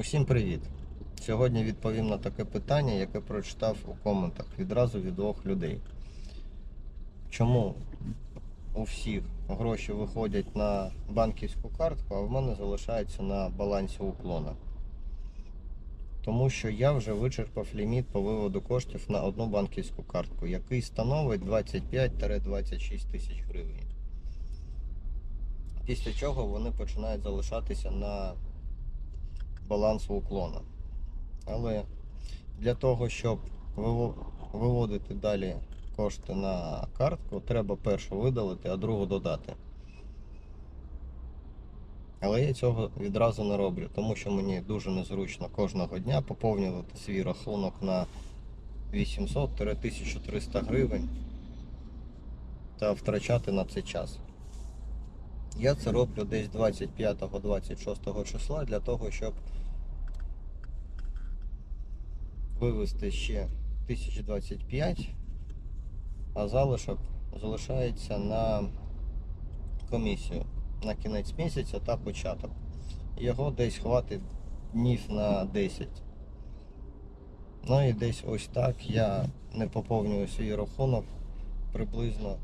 Усім привіт! Сьогодні відповім на таке питання, яке прочитав у коментах відразу від двох людей. Чому у всіх гроші виходять на банківську картку, а в мене залишаються на балансі уклона? Тому що я вже вичерпав ліміт по виводу коштів на одну банківську картку, який становить 25-26 тисяч гривень. Після чого вони починають залишатися на балансу уклона. Але для того, щоб виводити далі кошти на картку, треба першу видалити, а другу додати. Але я цього відразу не роблю, тому що мені дуже незручно кожного дня поповнювати свій рахунок на 800-1300 гривень та втрачати на це час. Я це роблю десь 25-26 числа для того, щоб вивести ще 1025, а залишок залишається на комісію на кінець місяця та початок. Його десь хватить днів на 10. Ну і десь ось так я не поповнюю свій рахунок приблизно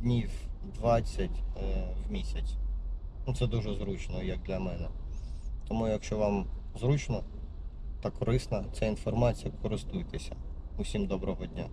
днів 20 е, в місяць. Ну, це дуже зручно, як для мене. Тому, якщо вам зручно та корисна ця інформація, користуйтеся. Усім доброго дня.